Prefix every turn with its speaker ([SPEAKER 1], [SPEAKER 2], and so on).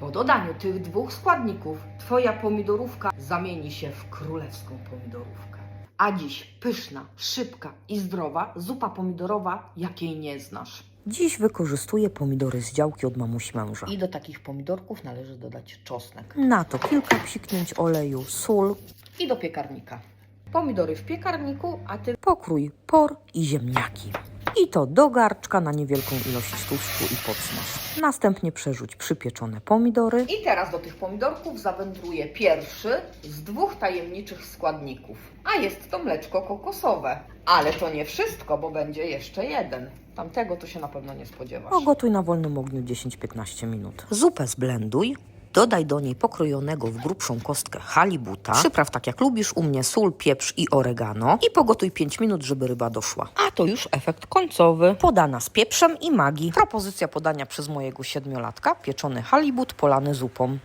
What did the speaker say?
[SPEAKER 1] Po dodaniu tych dwóch składników Twoja pomidorówka zamieni się w królewską pomidorówkę. A dziś pyszna, szybka i zdrowa zupa pomidorowa, jakiej nie znasz.
[SPEAKER 2] Dziś wykorzystuję pomidory z działki od mamusi męża.
[SPEAKER 1] I do takich pomidorków należy dodać czosnek.
[SPEAKER 2] Na to kilka psiknięć oleju, sól,
[SPEAKER 1] I do piekarnika. Pomidory w piekarniku, a Ty
[SPEAKER 2] pokrój por i ziemniaki. I to do garczka na niewielką ilość tłuszczu i podsmaż. Następnie przerzuć przypieczone pomidory.
[SPEAKER 1] I teraz do tych pomidorków zawędruję pierwszy z dwóch tajemniczych składników. A jest to mleczko kokosowe. Ale to nie wszystko, bo będzie jeszcze jeden. Tamtego to się na pewno nie spodziewasz.
[SPEAKER 2] Ogotuj na wolnym ogniu 10-15 minut. Zupę zblenduj. Dodaj do niej pokrojonego w grubszą kostkę halibuta. Przypraw tak jak lubisz, u mnie sól, pieprz i oregano. I pogotuj 5 minut, żeby ryba doszła. A to już efekt końcowy. Podana z pieprzem i magii. Propozycja podania przez mojego siedmiolatka. Pieczony halibut polany zupą.